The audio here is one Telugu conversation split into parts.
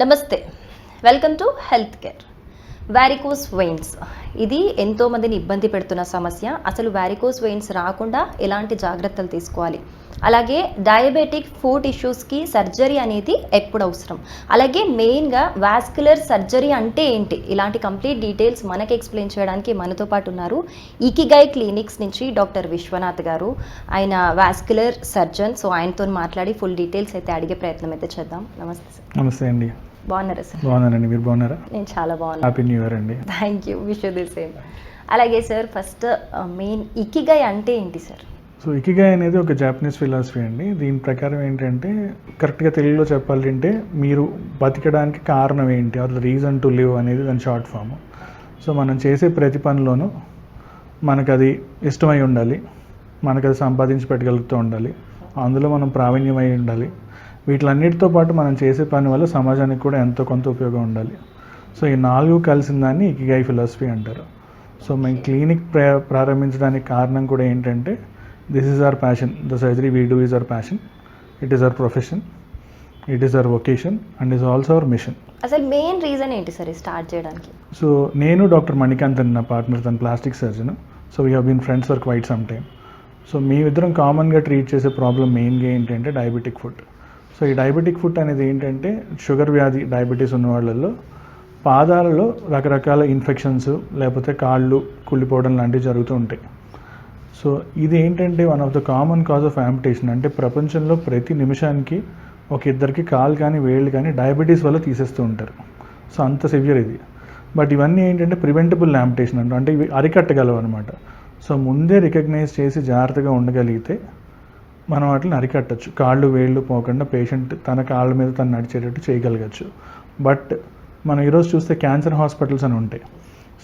నమస్తే. Welcome to health care varicose veins ఇది ఎంతోమందిని ఇబ్బంది పెడుతున్న సమస్య. అసలు వ్యారికోస్ వెయిన్స్ రాకుండా ఎలాంటి జాగ్రత్తలు తీసుకోవాలి? అలాగే డయాబెటిక్ ఫుడ్ ఇష్యూస్కి సర్జరీ అనేది ఎప్పుడు అవసరం? అలాగే మెయిన్గా వాస్కులర్ సర్జరీ అంటే ఏంటి? ఇలాంటి కంప్లీట్ డీటెయిల్స్ మనకి ఎక్స్ప్లెయిన్ చేయడానికి మనతో పాటు ఉన్నారు ఇకిగై క్లినిక్స్ నుంచి డాక్టర్ విశ్వనాథ్ గారు. ఆయన వాస్కులర్ సర్జన్ సో ఆయనతో మాట్లాడి ఫుల్ డీటెయిల్స్ అయితే అడిగే ప్రయత్నం అయితే చేద్దాం. నమస్తే సార్ నమస్తే అండి. బాగున్నారా సార్? బాగున్నానండి. మీరు బాగున్నారా? నేను చాలా బాగున్నాను హ్యాపీ న్యూ ఇయర్ అండి. Thank you wish the same అలాగే సార్ ఫస్ట్ మెయిన్ ఇకిగై అంటే ఏంటి సార్? సో ఇకిగాయ్ అనేది ఒక జాపనీస్ ఫిలాసఫీ అండి. దీని ప్రకారం ఏంటంటే కరెక్ట్గా తెలుగులో చెప్పాలంటే మీరు బతికడానికి కారణం ఏంటి? ఆర్ రీజన్ టు లివ్ అనేది దాని షార్ట్ ఫామ్. సో మనం చేసే ప్రతి పనిలోనూ మనకు అది ఇష్టమై ఉండాలి. మనకు అది సంపాదించి పెట్టగలుగుతూ ఉండాలి. అందులో మనం ప్రావీణ్యమై ఉండాలి. వీటిలన్నిటితో పాటు మనం చేసే పని వల్ల సమాజానికి కూడా ఎంతో కొంత ఉపయోగం ఉండాలి. సో ఈ నాలుగు కలిసిన దాన్ని ఇకిగాయ్ ఫిలాసఫీ అంటారు. సో మేము క్లినిక్ ప్రా ప్రారంభించడానికి కారణం కూడా ఏంటంటే this is our passion. The surgery we do is our passion. It is our profession. It is our vocation. And is also our mission. అసలు మెయిన్ రీజన్ ఏంటి సార్ స్టార్ట్ చేయడానికి? సో నేను డాక్టర్ మణికాంత్ అని నా పార్ట్నర్ తన plastic surgeon. So we been friends for quite some time so మేమిద్దరం కామన్గా ట్రీట్ చేసే ప్రాబ్లం మెయిన్గా ఏంటంటే డయాబెటిక్ ఫుడ్ సో ఈ డయాబెటిక్ ఫుడ్ అనేది ఏంటంటే షుగర్ వ్యాధి డయాబెటీస్ ఉన్న వాళ్ళల్లో పాదాలలో రకరకాల ఇన్ఫెక్షన్స్ లేకపోతే కాళ్ళు కుళ్ళిపోవడం లాంటివి జరుగుతూ ఉంటాయి. సో ఇది ఏంటంటే one of the common cause of amputation అంటే ప్రపంచంలో ప్రతి నిమిషానికి ఒక ఇద్దరికి కాలు కానీ వేళ్ళు కానీ డయాబెటీస్ వల్ల తీసేస్తూ ఉంటారు. సో అంత సివియర్ ఇది. బట్ ఇవన్నీ ఏంటంటే ప్రివెంటబుల్ యాంపిటేషన్ అంటే ఇవి అరికట్టగలవు అనమాట సో ముందే రికగ్నైజ్ చేసి జాగ్రత్తగా ఉండగలిగితే మనం వాటిని అరికట్టచ్చు. కాళ్ళు వేళ్ళు పోకుండా పేషెంట్ తన కాళ్ళ మీద తను నడిచేటట్టు చేయగలగచ్చు. బట్ మనం ఈరోజు చూస్తే క్యాన్సర్ హాస్పిటల్స్ అని ఉంటాయి.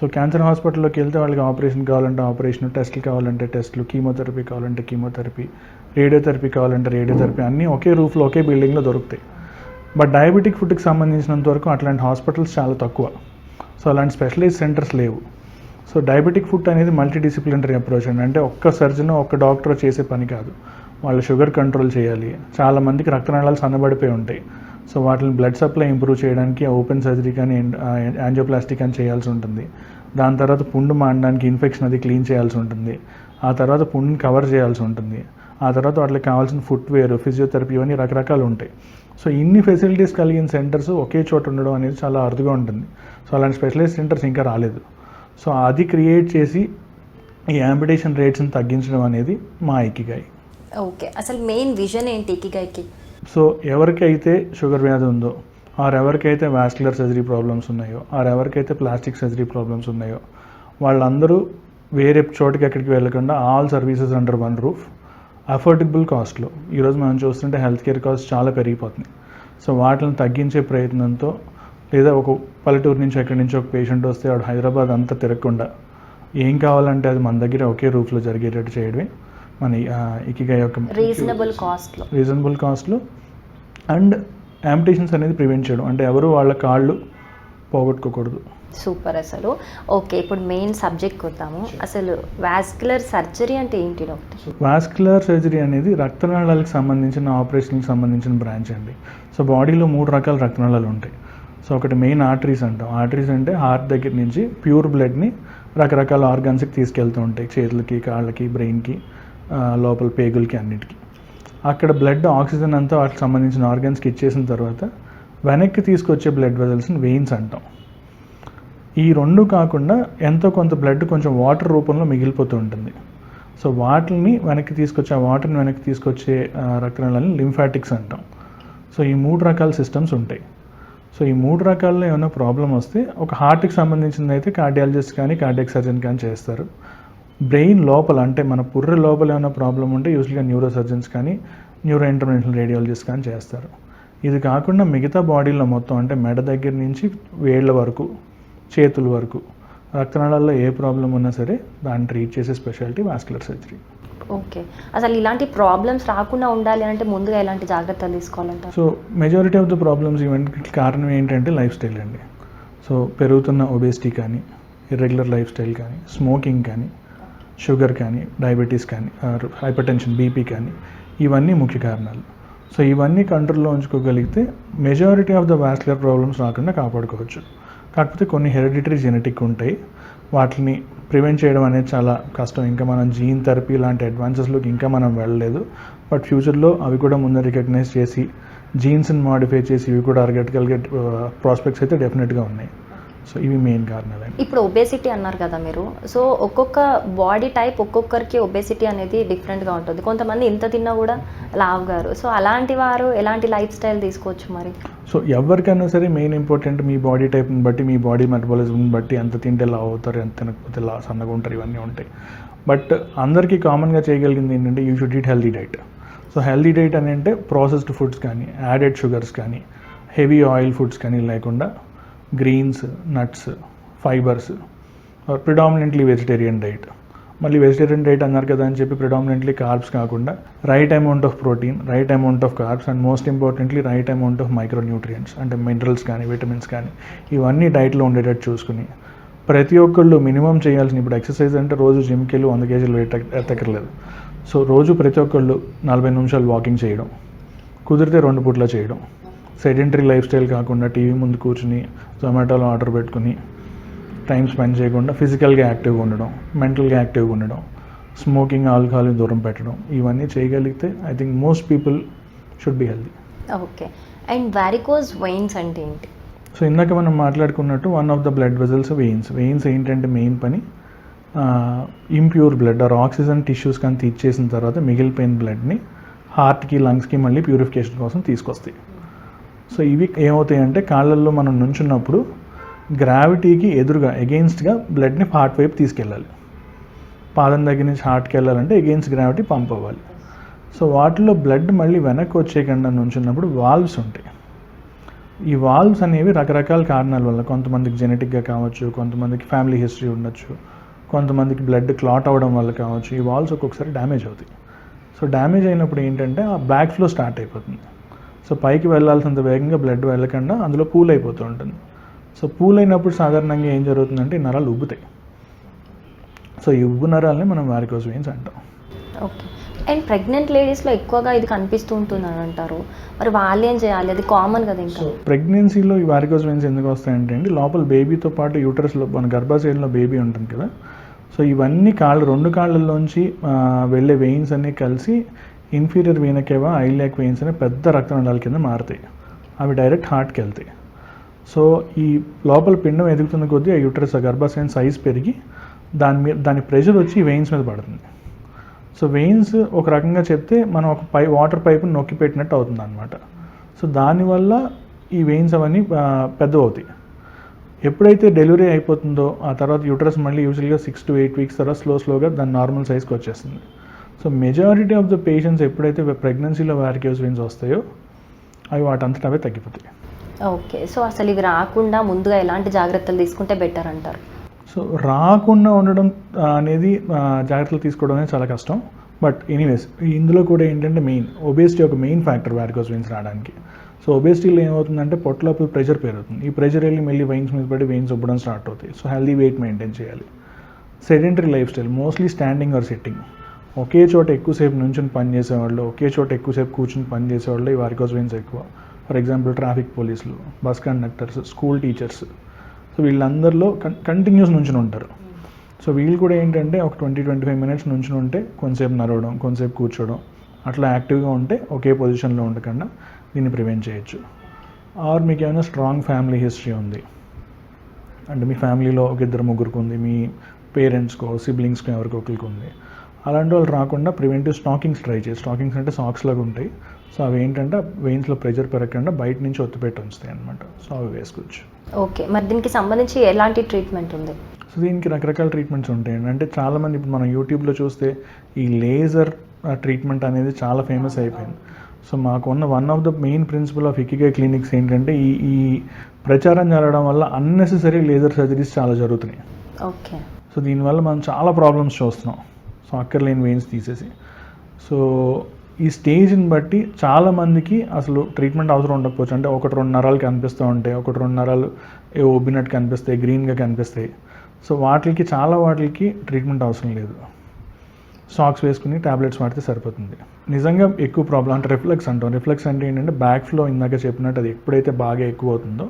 సో క్యాన్సర్ హాస్పిటల్లోకి వెళ్తే వాళ్ళకి ఆపరేషన్ కావాలంటే ఆపరేషన్ టెస్ట్లు కావాలంటే టెస్ట్లు కీమోథెరపీ కావాలంటే కీమోథెరపీ రేడియోథెరపీ కావాలంటే రేడియోథెరపీ అన్నీ ఒకే రూఫ్లో ఒకే బిల్డింగ్లో దొరుకుతాయి. బట్ డయాబెటిక్ ఫుడ్కి సంబంధించినంత వరకు అట్లాంటి హాస్పిటల్స్ చాలా తక్కువ. సో అలాంటి స్పెషలైజ్ సెంటర్స్ లేవు. సో డయాబెటిక్ ఫుడ్ అనేది మల్టీడిసిప్లినరీ అప్రోచ్ అండి. అంటే ఒక్క సర్జన్ ఒక్క డాక్టర్ చేసే పని కాదు. వాళ్ళ షుగర్ కంట్రోల్ చేయాలి. చాలామందికి రక్తనాళాలు సన్నబడిపోయి ఉంటాయి. సో వాటిని బ్లడ్ సప్లై ఇంప్రూవ్ చేయడానికి ఓపెన్ సర్జరీ కానీ యాంజియోప్లాస్టిక్ అని చేయాల్సి ఉంటుంది. దాని తర్వాత పుండు మాడడానికి ఇన్ఫెక్షన్ అది క్లీన్ చేయాల్సి ఉంటుంది. ఆ తర్వాత పుండుని కవర్ చేయాల్సి ఉంటుంది. ఆ తర్వాత వాటికి కావాల్సిన ఫుట్వేర్ ఫిజియోథెరపీ ఇవన్నీ రకరకాలు ఉంటాయి. సో ఇన్ని ఫెసిలిటీస్ కలిగిన సెంటర్స్ ఒకే చోట ఉండడం అనేది చాలా అరుదుగా ఉంటుంది. సో అలాంటి స్పెషలైజ్ సెంటర్స్ ఇంకా రాలేదు. సో అది క్రియేట్ చేసి ఈ యాంపిటేషన్ రేట్స్ని తగ్గించడం అనేది మా ఐకిగాయి ఓకే. అసలు మెయిన్ విజన్ ఏంటి ఇకిగాయకి సో ఎవరికైతే షుగర్ వ్యాధి ఉందో ఆరెవరికైతే వాస్కులర్ సర్జరీ ప్రాబ్లమ్స్ ఉన్నాయో ఆర్ ఎవరికైతే ప్లాస్టిక్ సర్జరీ ప్రాబ్లమ్స్ ఉన్నాయో వాళ్ళందరూ వేరే చోటుకి ఎక్కడికి వెళ్ళకుండా all services under one roof. Affordable కాస్ట్లో. ఈరోజు మనం చూస్తుంటే హెల్త్ కేర్ కాస్ట్ చాలా పెరిగిపోతుంది. సో వాటిని తగ్గించే ప్రయత్నంతో లేదా ఒక పల్లెటూరు నుంచి ఎక్కడి నుంచి ఒక పేషెంట్ వస్తే వాడు హైదరాబాద్ అంతా తిరగకుండా ఏం కావాలంటే అది మన దగ్గర ఒకే రూఫ్లో జరిగేటట్టు చేయడమే. మన ఇకిగా యొక్క రీజనబుల్ కాస్ట్లో రీజనబుల్ కాస్ట్లో అండ్ యాంపిటేషన్స్ అనేది ప్రివెంట్ చేయడం. అంటే ఎవరు వాళ్ళ కాళ్ళు పోగొట్టుకోకూడదు. సూపర్ అసలు. ఓకే ఇప్పుడు మెయిన్ సబ్జెక్ట్ వద్దాము. అసలు వాస్కులర్ సర్జరీ అంటే ఏంటి డాక్టర్? వాస్కులర్ సర్జరీ అనేది రక్తనాళాలకు సంబంధించిన ఆపరేషన్కి సంబంధించిన బ్రాంచ్ అండి. సో బాడీలో మూడు రకాల రక్తనాళాలు ఉంటాయి. సో ఒకటి మెయిన్ ఆర్టరీస్ అంటాం. ఆర్టరీస్ అంటే హార్ట్ దగ్గర నుంచి ప్యూర్ బ్లడ్ని రకరకాల ఆర్గాన్స్కి తీసుకెళ్తూ ఉంటాయి. చేతులకి కాళ్ళకి బ్రెయిన్కి లోపల పేగులకి అన్నిటికీ. అక్కడ బ్లడ్ ఆక్సిజన్ అంతా వాటికి సంబంధించిన ఆర్గాన్స్కి ఇచ్చేసిన తర్వాత వెనక్కి తీసుకొచ్చే బ్లడ్ వెజల్స్ని వెయిన్స్ అంటాం. ఈ రెండు కాకుండా ఎంతో కొంత బ్లడ్ కొంచెం వాటర్ రూపంలో మిగిలిపోతూ ఉంటుంది. సో వాటిని వెనక్కి తీసుకొచ్చే ఆ వాటర్ని వెనక్కి తీసుకొచ్చే ఆ, రక్తనాళాలని లింఫాటిక్స్ అంటాం. సో ఈ మూడు రకాల సిస్టమ్స్ ఉంటాయి. సో ఈ మూడు రకాల్లో ఏమైనా ప్రాబ్లం వస్తే ఒక హార్ట్కి సంబంధించింది అయితే కార్డియాలజిస్ట్ కానీ కార్డియాక్ సర్జన్ కానీ చేస్తారు. బ్రెయిన్ లోపల అంటే మన పుర్రె లోపల ఏమైనా ప్రాబ్లం ఉంటే యూజువల్గా న్యూరో సర్జన్స్ కానీ న్యూరో ఇంటర్వెన్షనల్ రేడియాలజిస్ట్ కానీ చేస్తారు. ఇది కాకుండా మిగతా బాడీలో మొత్తం అంటే మెడ దగ్గర నుంచి వేళ్ళ వరకు చేతుల వరకు రక్తనాళాల్లో ఏ ప్రాబ్లం ఉన్నా సరే దాన్ని ట్రీట్ చేసే స్పెషాలిటీ వాస్కులర్ సర్జరీ ఓకే. అసలు ఇలాంటి ప్రాబ్లమ్స్ రాకుండా ఉండాలి అంటే ముందుగా ఎలాంటి జాగ్రత్తలు తీసుకోవాలంటారు? So majority of the problems ఇవన్నీ కారణం ఏంటంటే లైఫ్ స్టైల్ అండి. సో పెరుగుతున్న ఒబేసిటీ కానీ ఇర్రెగ్యులర్ లైఫ్ స్టైల్ కానీ స్మోకింగ్ కానీ షుగర్ కానీ డయాబెటీస్ కానీ హైపర్ టెన్షన్ బీపీ కానీ ఇవన్నీ ముఖ్య కారణాలు. సో ఇవన్నీ కంట్రోల్లో ఉంచుకోగలిగితే majority of the vascular problems రాకుండా కాపాడుకోవచ్చు. కాకపోతే కొన్ని హెరిడిటరీ జెనెటిక్ ఉంటాయి. వాటిని ప్రివెంట్ చేయడం అనేది చాలా కష్టం. ఇంకా మనం జీన్ థెరపీ లాంటి అడ్వాన్సెస్లోకి ఇంకా మనం వెళ్ళలేదు. బట్ ఫ్యూచర్లో అవి కూడా ముందు రికగ్నైజ్ చేసి జీన్స్ని మాడిఫై చేసి ఇవి కూడా అరగట్టగలిగే ప్రాస్పెక్ట్స్ అయితే డెఫినెట్గా ఉన్నాయి. సో ఇవి మెయిన్ కారణాలు. ఇప్పుడు ఒబేసిటీ అన్నారు కదా మీరు. సో ఒక్కొక్క బాడీ టైప్ ఒక్కొక్కరికి ఒబేసిటీ అనేది డిఫరెంట్గా ఉంటుంది. కొంతమంది ఇంత తిన్నా కూడా లావ్ గారు సో అలాంటి వారు ఎలాంటి లైఫ్ స్టైల్ తీసుకోవచ్చు మరి? సో ఎవరికైనా సరే మెయిన్ ఇంపార్టెంట్ మీ బాడీ టైప్ని బట్టి మీ బాడీ మెటబాలిజంని బట్టి ఎంత తింటే లావ్ అవుతారు ఎంత తినకపోతే లా సన్నగా ఉంటారు ఇవన్నీ ఉంటాయి. బట్ అందరికీ కామన్గా చేయగలిగింది ఏంటంటే you should eat healthy diet so healthy diet అని అంటే ప్రాసెస్డ్ ఫుడ్స్ కానీ యాడెడ్ షుగర్స్ కానీ హెవీ ఆయిల్ ఫుడ్స్ కానీ లేకుండా greens nuts fibres predominantly vegetarian diet మళ్ళీ వెజిటేరియన్ డైట్ అన్నారు కదా అని చెప్పి ప్రిడామినెంట్లీ కార్బ్స్ కాకుండా right amount of protein right amount of carbs and most importantly right amount of micronutrients అంటే మినరల్స్ కానీ విటమిన్స్ కానీ ఇవన్నీ డైట్లో ఉండేటట్టు చూసుకుని ప్రతి ఒక్కళ్ళు మినిమం చేయాల్సిన ఇప్పుడు ఎక్సర్సైజ్ అంటే రోజు జిమ్కి వెళ్ళి వంద కేజీలు వెయిట్ ఎత్తక్కర్లేదు. సో రోజు ప్రతి ఒక్కళ్ళు నలభై నిమిషాలు వాకింగ్ చేయడం కుదిరితే రెండు పూట్ల చేయడం. సెడెంటరీ లైఫ్ స్టైల్ కాకుండా టీవీ ముందు కూర్చుని జొమాటోలో ఆర్డర్ పెట్టుకుని టైం స్పెండ్ చేయకుండా ఫిజికల్గా యాక్టివ్గా ఉండడం మెంటల్గా యాక్టివ్గా ఉండడం స్మోకింగ్ ఆల్కహాల్ని దూరం పెట్టడం ఇవన్నీ చేయగలిగితే I think most people should be healthy okay. And varicose veins అంటే ఏంటి? సో ఇందాక మనం మాట్లాడుకున్నట్టు one of the blood vessels veins veins ఏంటంటే మెయిన్ పని impure blood or oxygen tissues కానీ తీర్చేసిన తర్వాత మిగిలిపోయిన బ్లడ్ని హార్ట్కి లంగ్స్కి మళ్ళీ ప్యూరిఫికేషన్ కోసం తీసుకొస్తాయి. సో ఇవి ఏమవుతాయి అంటే కాళ్ళల్లో మనం నుంచున్నప్పుడు గ్రావిటీకి ఎదురుగా ఎగెయిన్స్ట్గా బ్లడ్ని హార్ట్ వైపు తీసుకెళ్ళాలి. పాదం దగ్గర నుంచి హార్ట్కి వెళ్ళాలంటే ఎగెయిన్స్ట్ గ్రావిటీ పంప్ అవ్వాలి. సో వాటిలో బ్లడ్ మళ్ళీ వెనక్కి వచ్చేయకుండా నుంచున్నప్పుడు వాల్వ్స్ ఉంటాయి. ఈ వాల్వ్స్ అనేవి రకరకాల కారణాల వల్ల కొంతమందికి జెనెటిక్గా కావచ్చు కొంతమందికి ఫ్యామిలీ హిస్టరీ ఉండొచ్చు కొంతమందికి బ్లడ్ క్లాట్ అవ్వడం వల్ల కావచ్చు ఈ వాల్వ్స్ ఒక్కొక్కసారి డ్యామేజ్ అవుతాయి. సో డ్యామేజ్ అయినప్పుడు ఏంటంటే ఆ బ్యాక్ ఫ్లో స్టార్ట్ అయిపోతుంది. సో పైకి వెళ్ళాల్సినంత వేగంగా బ్లడ్ వెళ్ళకుండా అందులో పూల్ అయిపోతూ ఉంటుంది. సో పూల్ అయినప్పుడు సాధారణంగా ఏం జరుగుతుందంటే ఈ నరాలు ఉబ్బుతాయి. సో ఈ ఉబ్బు నరాలని మనం వారికోస్ వెయిన్స్ అంటాం. ఓకే. అండ్ ప్రెగ్నెంట్ లేడీస్లో ఎక్కువగా ఇది కనిపిస్తూ ఉంటుంది అని అంటారు. మరి వాళ్ళు ఏం చేయాలి? అది కామన్ కదా ఇంకా. ప్రెగ్నెన్సీలో ఈ వారికోస్ వెయిన్స్ ఎందుకు వస్తాయంటే అండి లోపల బేబీతో పాటు యూటరస్లో మన గర్భాశయంలో బేబీ ఉంటుంది కదా. సో ఇవన్నీ కాళ్ళు రెండు కాళ్ళల్లోంచి వెళ్ళే వెయిన్స్ అన్నీ కలిసి ఇన్ఫీరియర్ వీనకేవా ఐలాక్ వెయిన్స్ అనే పెద్ద రక్తనాళాల కింద మారుతాయి అవి డైరెక్ట్ హార్ట్కి వెళ్తాయి. సో ఈ లోపల పిండం ఎదుగుతున్న కొద్దీ ఆ యూటరస్ గర్భాశయం సైజ్ పెరిగి దాని మీద దాని ప్రెషర్ వచ్చి వెయిన్స్ మీద పడుతుంది. సో వెయిన్స్ ఒక రకంగా చెప్తే మనం ఒక పై వాటర్ పైప్ని నొక్కి పెట్టినట్టు అవుతుంది అనమాట సో దానివల్ల ఈ వెయిన్స్ అవన్నీ పెద్దవవుతాయి. ఎప్పుడైతే డెలివరీ అయిపోతుందో ఆ తర్వాత యూటరస్ మళ్ళీ యూజువల్గా సిక్స్ టు ఎయిట్ వీక్స్ తర్వాత స్లో స్లోగా దాని నార్మల్ సైజ్కి వచ్చేస్తుంది. So majority of the patients ఎప్పుడైతే ప్రెగ్నెన్సీలో వారికేస్ వెయిన్స్ వస్తాయో అవి వాటంతట అవే తగ్గిపోతాయి. ఓకే సో అసలు ఇవి రాకుండా ముందుగా ఎలాంటి జాగ్రత్తలు తీసుకుంటే బెటర్ అంటారు? సో రాకుండా ఉండడం అనేది జాగ్రత్తలు తీసుకోవడం అనేది చాలా కష్టం. బట్ ఎనీవేస్ ఇందులో కూడా ఏంటంటే మెయిన్ ఒబేసిటీ ఒక మెయిన్ ఫ్యాక్టర్ వారికోస్ వెయిన్స్ రావడానికి. సో ఒబేసిటీలో ఏమవుతుందంటే పొట్ట లోపల ప్రెషర్ పెరుగుతుంది. ఈ ప్రెషర్ వెళ్ళి మళ్ళీ వెయిన్స్ మీద పడి వెయిన్స్ ఉబ్బడం స్టార్ట్ అవుతాయి. సో హెల్దీ వెయిట్ మెయింటైన్ చేయాలి. Sedentary lifestyle mostly standing or sitting ఒకే చోట ఎక్కువసేపు నుంచుని పని చేసేవాళ్ళు ఒకే చోట ఎక్కువసేపు కూర్చుని పని చేసేవాళ్ళు ఈ వారికోస్ వెయిన్స్ ఎక్కువ ఫర్ ఎగ్జాంపుల్ ట్రాఫిక్ పోలీసులు bus conductors school teachers. So వీళ్ళందరిలో కన్ కంటిన్యూస్ నుంచుని ఉంటారు. సో వీళ్ళు కూడా ఏంటంటే ఒక ట్వంటీ ట్వంటీ ఫైవ్ మినిట్స్ నుంచుని ఉంటే కొంతసేపు నడవడం కొంతసేపు కూర్చోవడం అట్లా యాక్టివ్గా ఉంటే ఒకే పొజిషన్లో ఉండకుండా దీన్ని ప్రివెంట్ చేయొచ్చు. ఆర్ మీకు ఏమైనా స్ట్రాంగ్ ఫ్యామిలీ హిస్టరీ ఉంది? అంటే మీ ఫ్యామిలీలో ఒక ఇద్దరు ముగ్గురికి ఉంది మీ పేరెంట్స్కో సిబ్లింగ్స్కో ఎవరికో ఒకరికి ఉంది అలాంటి వాళ్ళు రాకుండా ప్రివెంటివ్ స్టాకింగ్స్ ట్రై చేయి. స్టాకింగ్స్ అంటే సాక్స్ లాగా ఉంటాయి. సో అవి ఏంటంటే వెయిన్స్లో ప్రెషర్ పెరగకుండా బయట నుంచి ఒత్తిపెట్టి ఉంచుతాయి అనమాట సో అవి వేసుకోవచ్చు. ఓకే. మరి దీనికి సంబంధించి ఎలాంటి ట్రీట్మెంట్ ఉంది? సో దీనికి రకరకాల ట్రీట్మెంట్స్ ఉంటాయండి అంటే చాలామంది ఇప్పుడు మనం యూట్యూబ్లో చూస్తే ఈ లేజర్ ట్రీట్మెంట్ అనేది చాలా ఫేమస్ అయిపోయింది. సో మాకు ఉన్న one of the main principal of Ikigai clinics ఏంటంటే ఈ ఈ ప్రచారం జరగడం వల్ల అన్నెసెసరీ లేజర్ సర్జరీస్ చాలా జరుగుతున్నాయి. ఓకే. సో దీనివల్ల మనం చాలా ప్రాబ్లమ్స్ చూస్తున్నాం. సో అక్కర్లేని వెయిన్స్ తీసేసి. సో ఈ స్టేజ్ని బట్టి చాలా మందికి అసలు ట్రీట్మెంట్ అవసరం ఉండకపోవచ్చు. అంటే ఒకటి రెండు నరాలు కనిపిస్తూ ఉంటాయి ఒకటి రెండు నరాలు ఏ ఓబినట్ కనిపిస్తాయి గ్రీన్గా కనిపిస్తాయి. సో వాటికి చాలా వాటికి ట్రీట్మెంట్ అవసరం లేదు. సాక్స్ వేసుకుని టాబ్లెట్స్ వాడితే సరిపోతుంది. నిజంగా ఎక్కువ ప్రాబ్లం అంటే రిఫ్లెక్స్ అంటాం. రిఫ్లెక్స్ అంటే ఏంటంటే బ్యాక్ ఫ్లో ఇందాక చెప్పినట్టు అది ఎప్పుడైతే బాగా ఎక్కువ అవుతుందో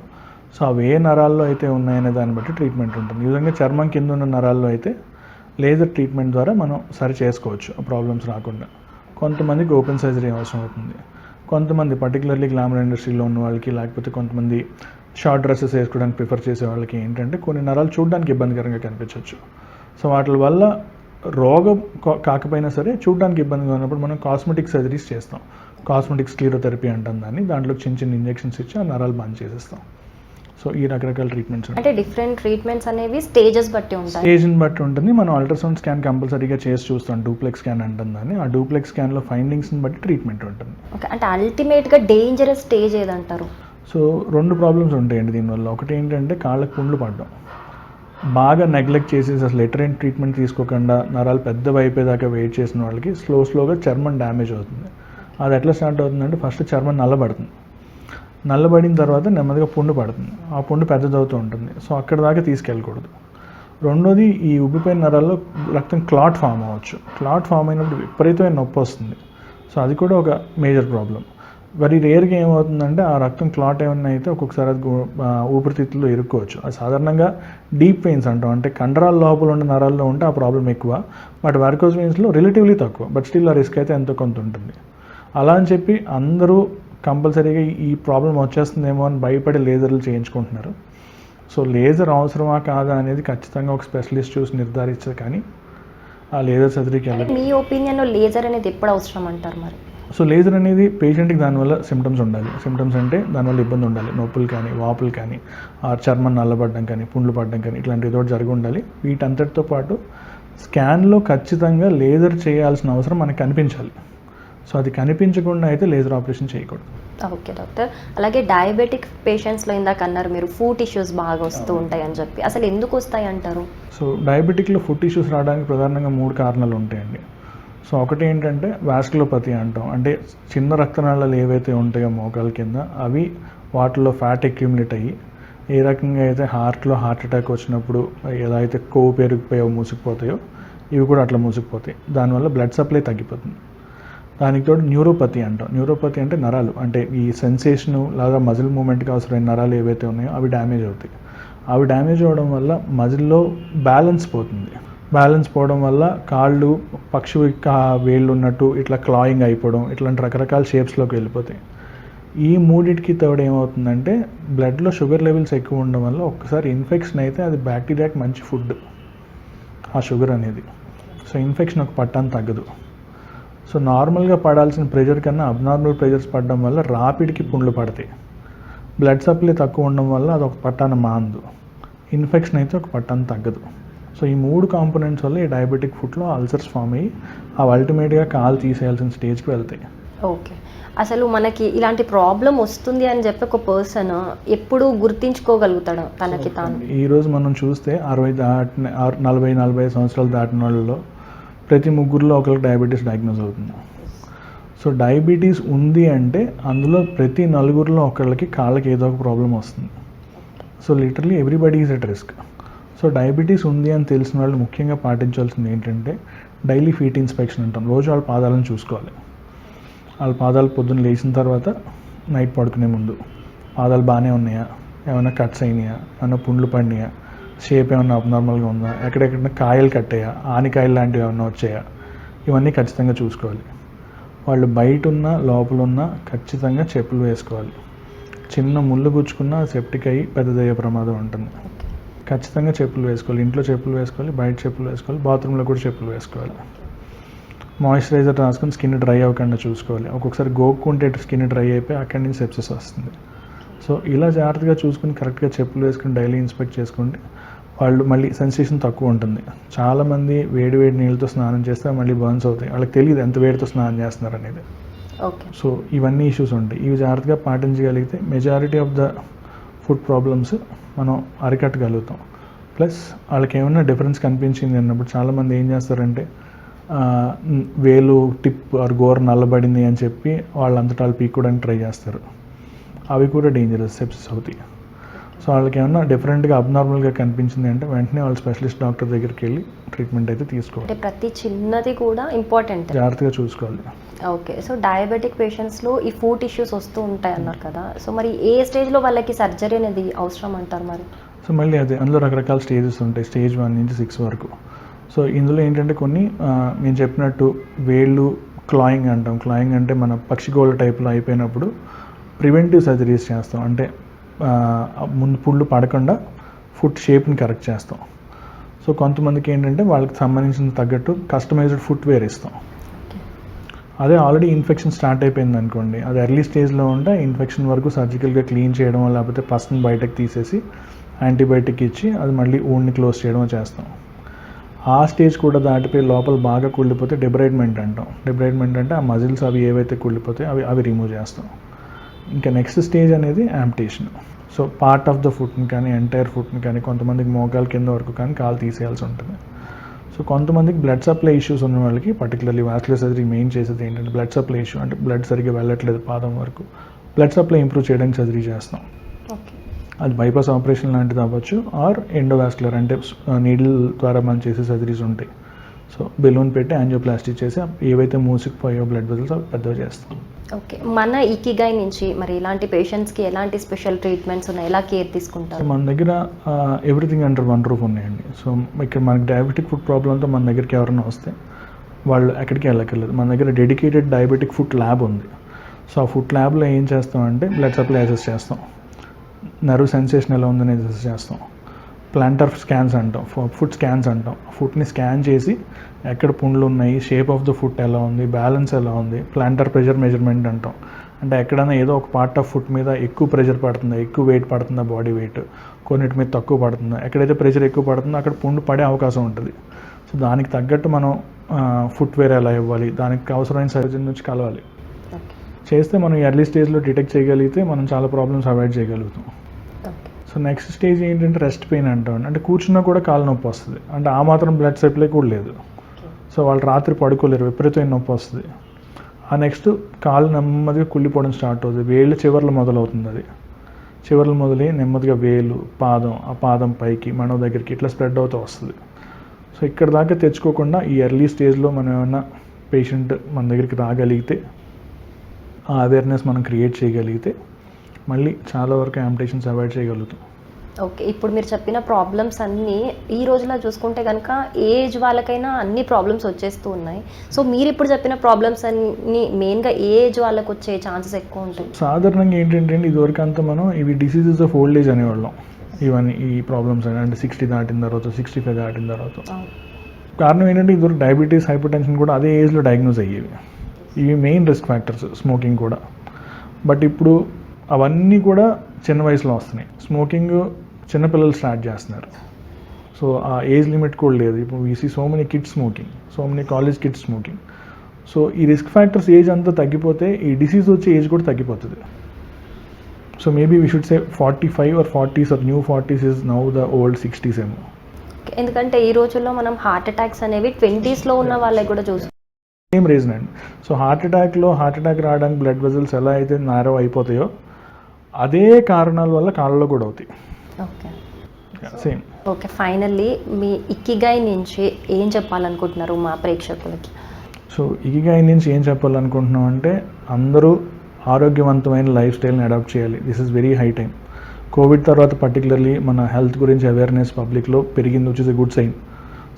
సో అవి ఏ నరాల్లో అయితే ఉన్నాయనే దాన్ని బట్టి ట్రీట్మెంట్ ఉంటుంది. నిజంగా చర్మం కింద ఉన్న నరాల్లో అయితే లేజర్ ట్రీట్మెంట్ ద్వారా మనం సరి చేసుకోవచ్చు ఆ ప్రాబ్లమ్స్ రాకుండా. కొంతమందికి ఓపెన్ సర్జరీ అవసరం అవుతుంది కొంతమంది పర్టికులర్లీ గ్లామర్ ఇండస్ట్రీలో ఉన్న వాళ్ళకి లేకపోతే కొంతమంది షార్ట్ డ్రెస్సెస్ వేసుకోవడానికి ప్రిఫర్ చేసే వాళ్ళకి ఏంటంటే కొన్ని నరాలు చూడడానికి ఇబ్బందికరంగా కనిపించవచ్చు. సో వాటి వల్ల రోగం కా- కాకపోయినా సరే చూడడానికి ఇబ్బందిగా ఉన్నప్పుడు మనం కాస్మెటిక్ సర్జరీస్ చేస్తాం. కాస్మెటిక్ స్క్లీరోథెరపీ అంటాం దాన్ని. దాంట్లో చిన్న చిన్న ఇంజెక్షన్స్ ఇచ్చి ఆ నరాలు బంద్ చేసేస్తాం. సో ఈ రకరకాల ట్రీట్మెంట్స్ అంటే డిఫరెంట్ ట్రీట్మెంట్స్ అనేవి స్టేజెస్ బట్టి ఉంటాయి. స్టేజ్ని బట్టి ఉంటుంది. మనం అల్ట్రాసౌండ్ స్కాన్ కంపల్సరీగా చేసి చూస్తాం. డూప్లెక్స్ స్కాన్ అంటాం దాన్ని. ఆ డూప్లెక్స్ స్కాన్లో ఫైండింగ్స్ని బట్టి ట్రీట్మెంట్ ఉంటుంది. ఓకే. అంటే అల్టిమేట్గా డేంజరస్ స్టేజ్ ఏదంటారు? సో రెండు ప్రాబ్లమ్స్ ఉంటాయండి దీనివల్ల. ఒకటి ఏంటంటే కాళ్ళకు పుండ్లు పడడం. బాగా నెగ్లెక్ట్ చేసేసి అసలు ఎటరెంట్ ట్రీట్మెంట్ తీసుకోకుండా నరాలు పెద్ద అయిపోయేదాకా వెయిట్ చేసిన వాళ్ళకి స్లో స్లోగా చర్మం డ్యామేజ్ అవుతుంది. అది ఎట్లా స్టార్ట్ అవుతుందంటే ఫస్ట్ చర్మం నల్లబడుతుంది. నల్లబడిన తర్వాత నెమ్మదిగా పుండు పడుతుంది. ఆ పుండు పెద్దదవుతూ ఉంటుంది. సో అక్కడ దాకా తీసుకెళ్ళకూడదు. రెండోది ఈ ఉబ్బిపోయిన నరాల్లో రక్తం క్లాట్ ఫామ్ అవ్వచ్చు. క్లాట్ ఫామ్ అయినప్పుడు విపరీతమైన నొప్పి వస్తుంది. సో అది కూడా ఒక మేజర్ ప్రాబ్లం మరి రేర్గా ఏమవుతుందంటే ఆ రక్తం క్లాట్ ఏమన్నా అయితే ఒక్కొక్కసారి అది గు- ఊపిరితిత్తుల్లో ఇరుక్కోవచ్చు. అది సాధారణంగా డీప్ పెయిన్స్ అంటాం. అంటే కండరాల లోపల ఉన్న నరాల్లో ఉంటే ఆ ప్రాబ్లం ఎక్కువ. బట్ వారికోజ్ వెయిన్స్లో రిలేటివ్లీ తక్కువ. బట్ స్టిల్ ఆ రిస్క్ అయితే ఎంతో కొంత ఉంటుంది. అలా అని చెప్పి అందరూ కంపల్సరీగా ఈ ప్రాబ్లం వచ్చేస్తుందేమో అని భయపడి లేజర్లు చేయించుకుంటున్నారు. సో లేజర్ అవసరమా కాదా అనేది ఖచ్చితంగా ఒక స్పెషలిస్ట్ చూసి నిర్ధారించారు కానీ ఆ లేజర్ సర్జరీకి వెళ్ళదు మీ ఒపీనియన్లో లేజర్ అనేది ఎప్పుడు అవసరం అంటారు మరి? సో లేజర్ అనేది పేషెంట్కి దానివల్ల సిమ్టమ్స్ ఉండాలి. సిమ్టమ్స్ అంటే దానివల్ల ఇబ్బంది ఉండాలి. నొప్పులు కానీ వాపులు కానీ ఆ చర్మం నల్లబడడం కానీ పుండ్లు పడడం కానీ ఇట్లాంటి ఏదో ఒకటి జరిగి ఉండాలి. వీటంతటితో పాటు స్కాన్లో ఖచ్చితంగా లేజర్ చేయాల్సిన అవసరం మనకు కనిపించాలి. సో అది కనిపించకుండా అయితే లేజర్ ఆపరేషన్ చేయకూడదు. Okay doctor. అలాగే డయాబెటిక్ పేషెంట్స్లో ఇందాక అన్నారు మీరు ఫుడ్ ఇష్యూస్ బాగా వస్తూ ఉంటాయి అని చెప్పి. అసలు ఎందుకు వస్తాయి అంటారు? సో డయాబెటిక్లో ఫుడ్ ఇష్యూస్ రావడానికి ప్రధానంగా మూడు కారణాలు ఉంటాయండి. సో ఒకటి ఏంటంటే వాస్కులోపతి అంటాం. అంటే చిన్న రక్తనాళాలు ఏవైతే ఉంటాయో మోకాల కింద అవి వాటిలో ఫ్యాట్ అక్యూములేట్ అయ్యి ఏ రకంగా అయితే హార్ట్లో హార్ట్ అటాక్ వచ్చినప్పుడు ఎలా అయితే కొవ్వు పెరిగిపోయో మూసుకుపోతాయో ఇవి కూడా అట్లా మూసుకుపోతాయి. దానివల్ల బ్లడ్ సప్లై తగ్గిపోతుంది. దానికి తోడు న్యూరోపతి అంటాం. న్యూరోపతి అంటే నరాలు. అంటే ఈ సెన్సేషను లాగా మజిల్ మూమెంట్కి అవసరమైన నరాలు ఏవైతే ఉన్నాయో అవి డ్యామేజ్ అవుతాయి. అవి డ్యామేజ్ అవ్వడం వల్ల మజిల్లో బ్యాలెన్స్ పోతుంది. బ్యాలెన్స్ పోవడం వల్ల కాళ్ళు పక్షి కా వేళ్ళు ఉన్నట్టు ఇట్లా క్లాయింగ్ అయిపోవడం ఇట్లాంటి రకరకాల షేప్స్లోకి వెళ్ళిపోతాయి. ఈ మూడిటికి తోడు ఏమవుతుందంటే బ్లడ్లో షుగర్ లెవెల్స్ ఎక్కువ ఉండడం వల్ల ఒక్కసారి ఇన్ఫెక్షన్ అయితే అది బ్యాక్టీరియాకి మంచి ఫుడ్ ఆ షుగర్ అనేది. సో ఇన్ఫెక్షన్ ఒక పట్టాన్ని తగ్గదు. సో నార్మల్గా పడాల్సిన ప్రెషర్ కన్నా అబ్నార్మల్ ప్రెషర్స్ పడడం వల్ల రాపిడ్కి పుండ్లు పడతాయి. బ్లడ్ సప్లై తక్కువ ఉండడం వల్ల అది ఒక పట్టాన మాందు ఇన్ఫెక్షన్ అయితే ఒక పట్టాన తగ్గదు. సో ఈ మూడు కాంపోనెంట్స్ వల్ల ఈ డయాబెటిక్ ఫుడ్లో అల్సర్స్ ఫామ్ అయ్యి అవి అల్టిమేట్గా కాలు తీసేయాల్సిన స్టేజ్కి వెళ్తాయి. ఓకే. అసలు మనకి ఇలాంటి ప్రాబ్లం వస్తుంది అని చెప్పి ఒక పర్సన్ ఎప్పుడు గుర్తించుకోగలుగుతాడు తనకి తాను? ఈరోజు మనం చూస్తే అరవై దాటిన నలభై నలభై సంవత్సరాలు దాటిన వాళ్ళలో ప్రతి ముగ్గురులో ఒకరికి డయాబెటీస్ డయాగ్నోస్ అవుతుంది. సో డయాబెటీస్ ఉంది అంటే అందులో ప్రతి నలుగురిలో ఒకళ్ళకి కాళ్ళకి ఏదో ఒక ప్రాబ్లం వస్తుంది. So literally everybody is at risk so diabetes ఉంది అని తెలిసిన వాళ్ళు ముఖ్యంగా పాటించాల్సింది ఏంటంటే డైలీ ఫీట్ ఇన్స్పెక్షన్ అంటాం. రోజు వాళ్ళ పాదాలను చూసుకోవాలి. వాళ్ళ పాదాలు పొద్దున్న లేచిన తర్వాత నైట్ పడుకునే ముందు. పాదాలు బాగానే ఉన్నాయా? ఏమైనా కట్స్ అయినాయా? ఏమైనా పుండ్లు పడినాయా? షేప్ ఏమైనా అబ్నార్మల్గా ఉందా? ఎక్కడెక్కడ కాయలు కట్టాయా? ఆనికాయలు లాంటివి ఏమైనా వచ్చాయా? ఇవన్నీ ఖచ్చితంగా చూసుకోవాలి. వాళ్ళు బయట ఉన్న లోపల ఉన్న ఖచ్చితంగా చెప్పులు వేసుకోవాలి. చిన్న ముళ్ళు గుచ్చుకున్న సెప్టిక్ అయ్యి పెద్దదయ్యే ప్రమాదం ఉంటుంది. ఖచ్చితంగా చెప్పులు వేసుకోవాలి. ఇంట్లో చెప్పులు వేసుకోవాలి. బయట చెప్పులు వేసుకోవాలి. బాత్రూంలో కూడా చెప్పులు వేసుకోవాలి. మాయిశ్చరైజర్ రాసుకొని స్కిన్ డ్రై అవ్వకుండా చూసుకోవాలి. ఒక్కొక్కసారి గోక్కుంటే స్కిన్ డ్రై అయిపోయి అక్కడి నుంచి సెప్సిస్ వస్తుంది. సో ఇలా జాగ్రత్తగా చూసుకుని కరెక్ట్గా చెప్పులు వేసుకుని డైలీ ఇన్స్పెక్ట్ చేసుకుంటే వాళ్ళు మళ్ళీ సెన్సేషన్ తక్కువ ఉంటుంది. చాలామంది వేడి వేడి నీళ్ళతో స్నానం చేస్తే మళ్ళీ బర్న్స్ అవుతాయి. వాళ్ళకి తెలియదు ఎంత వేడితో స్నానం చేస్తున్నారు అనేది. సో ఇవన్నీ ఇష్యూస్ ఉంటాయి. ఇవి జాగ్రత్తగా పాటించగలిగితే majority of the foot problems మనం అరికట్టగలుగుతాం. ప్లస్ వాళ్ళకి ఏమైనా డిఫరెన్స్ కనిపించింది అన్నప్పుడు చాలామంది ఏం చేస్తారంటే వేలు టిప్ ఆర్ గోర్ నల్లబడింది అని చెప్పి వాళ్ళంతటా వాళ్ళు పీక్కోవడానికి ట్రై చేస్తారు. అవి కూడా డేంజరస్ సెప్సిస్ అవుతాయి. సో వాళ్ళకి ఏమన్నా డిఫరెంట్గా అబ్నార్మల్గా కనిపించింది అంటే వెంటనే వాళ్ళు స్పెషలిస్ట్ డాక్టర్ దగ్గరికి వెళ్ళి ట్రీట్మెంట్ అయితే తీసుకోవాలి. ప్రతి చిన్నది కూడా ఇంపార్టెంట్ జాగ్రత్తగా చూసుకోవాలి. ఓకే సో డయాబెటిక్ పేషెంట్స్లో ఈ ఫుడ్ ఇష్యూస్ వస్తూ ఉంటాయి అన్నారు కదా. సో మరి ఏ స్టేజ్లో వాళ్ళకి సర్జరీ అనేది అవసరం అంటారు మరి? సో మళ్ళీ అదే అందులో రకరకాల స్టేజెస్ ఉంటాయి స్టేజ్ వన్ నుంచి సిక్స్ వరకు. సో ఇందులో ఏంటంటే కొన్ని నేను చెప్పినట్టు వేళ్ళు క్లాయింగ్ అంటాం. క్లాయింగ్ అంటే మన పక్షిగోళ్ళ టైప్లో అయిపోయినప్పుడు ప్రివెంటివ్ సర్జరీస్ చేస్తాం. అంటే ముందు పుళ్ళు పడకుండా ఫుట్ షేప్ని కరెక్ట్ చేస్తాం. సో కొంతమందికి ఏంటంటే వాళ్ళకి సంబంధించిన తగ్గట్టు కస్టమైజ్డ్ ఫుట్ వేర్ ఇస్తాం. అదే ఆల్రెడీ ఇన్ఫెక్షన్ స్టార్ట్ అయిపోయింది అనుకోండి. అది ఎర్లీ స్టేజ్లో ఉంటే ఇన్ఫెక్షన్ వరకు సర్జికల్గా క్లీన్ చేయడం లేకపోతే పర్సన్ బయటకు తీసేసి యాంటీబయాటిక్ ఇచ్చి అది మళ్ళీ ఊడిని క్లోజ్ చేయడం చేస్తాం. ఆ స్టేజ్ కూడా దాటిపోయి లోపల బాగా కుళ్ళిపోతే డెబ్రైడ్మెంట్ అంటాం. డెబ్రైడ్మెంట్ అంటే ఆ మజిల్స్ అవి ఏవైతే కుళ్ళిపోతే అవి అవి రిమూవ్ చేస్తాం. ఇంకా నెక్స్ట్ స్టేజ్ అనేది amputation so part of the ఫుట్ని కానీ ఎంటైర్ ఫుట్ని కానీ కొంతమందికి మోకాలు కింద వరకు కానీ కాలు తీసేయాల్సి ఉంటుంది. సో కొంతమందికి బ్లడ్ సప్లై ఇష్యూస్ ఉన్న వాళ్ళకి పర్టికులర్లీ వాస్కులర్ సర్జరీ మెయిన్ చేసేది ఏంటంటే బ్లడ్ సప్లై ఇష్యూ అంటే బ్లడ్ సరిగ్గా వెళ్ళట్లేదు పాదం వరకు. బ్లడ్ సప్లై ఇంప్రూవ్ చేయడానికి సర్జరీ చేస్తాం. అది బైపాస్ ఆపరేషన్ లాంటిది అవ్వచ్చు ఆర్ ఎండోవాస్కులర్ అంటే నీడిల్ ద్వారా మనం చేసే సర్జరీస్ ఉంటాయి. సో బెలూన్ పెట్టి యాంజియోప్లాస్టిక్ చేసి ఏవైతే మూసుకుపోయో బ్లడ్ వెజల్స్ అవి పెద్దగా చేస్తాం. ఓకే. మన ఇకిగాయ్ నుంచి మరి ఇలాంటి పేషెంట్స్కి ఎలాంటి స్పెషల్ ట్రీట్మెంట్స్ ఉన్నాయి? ఎలా కేర్ తీసుకుంటారు? మన దగ్గర ఎవ్రీథింగ్ అండర్ వన్ రూఫ్ ఉన్నాయండి. సో ఇక్కడ మనకి డయాబెటిక్ ఫుడ్ ప్రాబ్లంతో మన దగ్గరికి ఎవరైనా వస్తే వాళ్ళు ఎక్కడికి వెళ్ళక్కర్లేదు. మన దగ్గర డెడికేటెడ్ డయాబెటిక్ ఫుడ్ ల్యాబ్ ఉంది. సో ఆ ఫుడ్ ల్యాబ్లో ఏం చేస్తామంటే బ్లడ్ సప్లై అసెస్ చేస్తాం. నర్వ్ సెన్సేషన్ ఎలా ఉందని అసెస్ చేస్తాం. ప్లాంటర్ స్కాన్స్ అంటాం ఫుడ్ స్కాన్స్ అంటాం. ఫుడ్ని స్కాన్ చేసి ఎక్కడ పుండ్లు ఉన్నాయి షేప్ ఆఫ్ ద ఫుడ్ ఎలా ఉంది బ్యాలెన్స్ ఎలా ఉంది ప్లాంటర్ ప్రెషర్ మెజర్మెంట్ అంటాం. అంటే ఎక్కడైనా ఏదో ఒక పార్ట్ ఆఫ్ ఫుడ్ మీద ఎక్కువ ప్రెషర్ పడుతుందా ఎక్కువ వెయిట్ పడుతుందా బాడీ వెయిట్ కొన్నిటి మీద తక్కువ పడుతుందా? ఎక్కడైతే ప్రెషర్ ఎక్కువ పడుతుందో అక్కడ పుండు పడే అవకాశం ఉంటుంది. సో దానికి తగ్గట్టు మనం ఫుట్ వేర్ ఎలా ఇవ్వాలి దానికి అవసరమైన సర్జన్ నుంచి కలవాలి. చేస్తే మనం ఎర్లీ స్టేజ్లో డిటెక్ట్ చేయగలిగితే మనం చాలా ప్రాబ్లమ్స్ అవాయిడ్ చేయగలుగుతాం. సో నెక్స్ట్ స్టేజ్ ఏంటంటే రెస్ట్ పెయిన్ అంటాం అంటే కూర్చున్నా కూడా కాలు నొప్పి వస్తుంది. అంటే ఆ మాత్రం బ్లడ్ సప్లై కూడా లేదు. సో వాళ్ళు రాత్రి పడుకోలేరు. విపరీతమైన నొప్పి వస్తుంది. ఆ నెక్స్ట్ కాలు నెమ్మదిగా కుళ్ళిపోవడం స్టార్ట్ అవుతుంది. వేళ్ళు చివర్లు మొదలవుతుంది అది. చివర్లు మొదలై నెమ్మదిగా వేలు పాదం ఆ పాదం పైకి మనం దగ్గరికి ఇట్లా స్ప్రెడ్ అవుతూ వస్తుంది. సో ఇక్కడ దాకా తెచ్చుకోకుండా ఈ ఎర్లీ స్టేజ్లో మనం ఏమైనా పేషెంట్ మన దగ్గరికి రాగలిగితే ఆ అవేర్నెస్ మనం క్రియేట్ చేయగలిగితే మళ్ళీ చాలా వరకు యాంప్టేషన్స్ అవాయిడ్ చేయగలుగుతాం. ఓకే ఇప్పుడు మీరు చెప్పిన ప్రాబ్లమ్స్ అన్నీ ఈ రోజులో చూసుకుంటే కనుక ఏజ్ వాళ్ళకైనా అన్ని ప్రాబ్లమ్స్ వచ్చేస్తూ ఉన్నాయి. సో మీరు ఇప్పుడు చెప్పిన ప్రాబ్లమ్స్ అన్ని మెయిన్గా ఏ ఏజ్ వాళ్ళకి వచ్చే ఛాన్సెస్ ఎక్కువ ఉంటాయి. సాధారణంగా ఏంటంటే ఇదివరకు అంతా మనం ఇవి డిసీజెస్ ఆఫ్ ఓల్డ్ ఏజ్ అనేవాళ్ళం. ఇవన్నీ ఈ ప్రాబ్లమ్స్ అని అంటే సిక్స్టీ దాటిన తర్వాత సిక్స్టీ ఫైవ్ దాటిన తర్వాత. కారణం ఏంటంటే ఇదివరకు డయాబెటీస్ హైపర్ టెన్షన్ కూడా అదే ఏజ్లో డయాగ్నోస్ అయ్యేవి. ఇవి మెయిన్ రిస్క్ ఫ్యాక్టర్స్ స్మోకింగ్ కూడా. బట్ ఇప్పుడు అవన్నీ కూడా చిన్న వయసులో వస్తున్నాయి. స్మోకింగ్ చిన్నపిల్లలు స్టార్ట్ చేస్తున్నారు. సో ఆ ఏజ్ లిమిట్ కూడా లేదు. ఇప్పుడు we see so many kids smoking so many college kids smoking so ఈ రిస్క్ ఫ్యాక్టర్స్ ఏజ్ అంతా తగ్గిపోతే ఈ డిసీజ్ వచ్చే ఏజ్ కూడా తగ్గిపోతుంది. So maybe we should say forty five or forties or new forties is now the old sixties ఏమో ఎందుకంటే ఈ రోజుల్లో మనం హార్ట్ అటాక్స్ అనేవి ట్వంటీస్లో ఉన్న వాళ్ళకి కూడా చూస్తాం సేమ్ రీజన్ అండి. సో హార్ట్ అటాక్లో హార్ట్ అటాక్ రావడానికి బ్లడ్ వెజల్స్ ఎలా అయితే నారో అయిపోతాయో అదే కారణాల వల్ల కాళ్ళలో కూడా అవుతాయి. ఓకే. సేమ్ ఓకే ఫైనల్లీ మీ ఇక్కిగాయ్ నుంచి ఏం చెప్పాలనుకుంటున్నారు మా ప్రేక్షకులకి? సో ఇకిగాయి నుంచి ఏం చెప్పాలనుకుంటున్నాం అంటే అందరూ ఆరోగ్యవంతమైన లైఫ్ స్టైల్ని అడాప్ట్ చేయాలి. This is very high time COVID తర్వాత పర్టికులర్లీ మన హెల్త్ గురించి అవేర్నెస్ పబ్లిక్లో పెరిగింది వచ్చి is good sign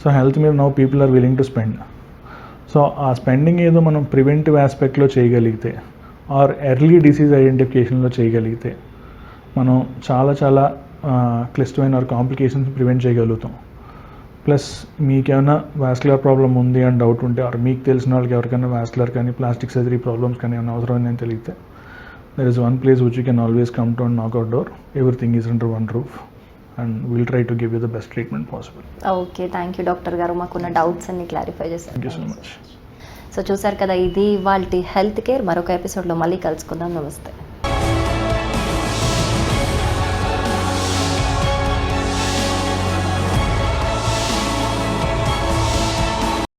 so health మీద now people are willing to spend so ఆ స్పెండింగ్ ఏదో మనం ప్రివెంటివ్ ఆస్పెక్ట్లో చేయగలిగితే ఆర్ ఎర్లీ డిసీజ్ ఐడెంటిఫికేషన్లో చేయగలిగితే మనం చాలా చాలా క్లిష్టమైన ఆర్ కాంప్లికేషన్స్ ప్రివెంట్ చేయగలుగుతాం. ప్లస్ మీకేమైనా వాస్కులర్ ప్రాబ్లం ఉంది అని డౌట్ ఉంటే ఆర్ మీకు తెలిసిన వాళ్ళకి ఎవరికైనా వాస్కులర్ కానీ ప్లాస్టిక్ సర్జరీ ప్రాబ్లమ్స్ కానీ ఏమైనా అవసరమైందని తెలిగితే there is one place which you can always come to and knock out door everything is under one roof and will try to give you the best treatment possible okay thank you doctor garu. మాకున్న డౌట్స్ అన్ని clarify thank you so much so చూసారు కదా ఇది వాళ్ళ హెల్త్ కేర్. మరొక ఎపిసోడ్లో మళ్ళీ కలుసుకుందాం. నమస్తే.